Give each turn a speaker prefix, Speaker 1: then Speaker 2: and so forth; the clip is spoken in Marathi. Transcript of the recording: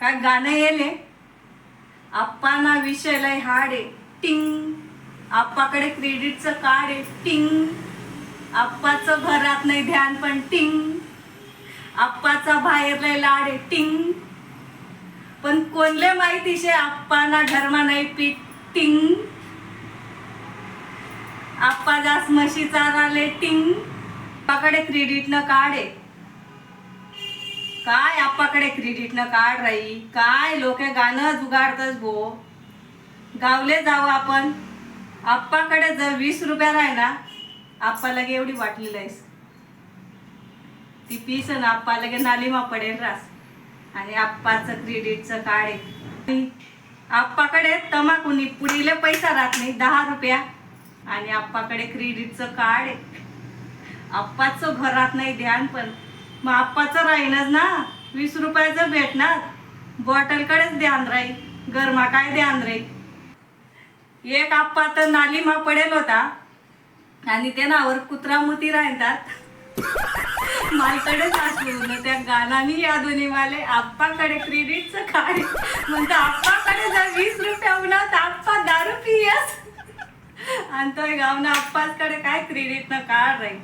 Speaker 1: काय गाणं येले आप्पाना विषय लय हाड आहे. टिंग. आप्पाकडे क्रेडिटचं कार्ड आहे. टिंग. आप्पाचं घरात नाही ध्यान पण टिंग. आप्पाचा बाहेर लय लाड आहे. टिंग. पण कोणले माहिती शे? आप्पाना धर्मा नाही पीठ. टिंग. आप्पा जास म्हशीचा राले टिंग. आप्पाकडे क्रेडिटनं कार्ड आहे. काय आप्पाकडे क्रेडिटनं कार्ड राही? काय लोक गाणं जुगाडतच भो? गावले जावं आपण. आप्पाकडे जर वीस रुपया राही ना आप्पा लगे एवढी वाटलेली आहेस ती पीस ना आप्पा लगे नालीमा पडेल रास. आणि आप्पाचं क्रेडिटचं कार्ड आहे. आप्पाकडे तमाकुनी पुढीले पैसा राहत नाही दहा रुपया. आणि आप्पाकडे क्रेडिटचं कार्ड आहे. आप्पाचं घरात नाही ध्यान पण. मग आप्पाचं राहीनच ना. वीस रुपयाचं भेटणार. बॉटलकडेच ध्यान राहील. गरमा काय ध्यान राहील? एक आप्पा तर नालीमा पडेल होता. आणि ते नावर कुत्रा मोती राहतात. मालकडेच असलो ना त्या गाणानी यादोनी माले आप्पाकडे क्रेडिटचं काय म्हणतो आप्पाकडे जर वीस रुपया उन्हा तर आप्पा दारू पियस आणि तो गावना आप्पाकडे काय क्रेडिटनं काढ राहील?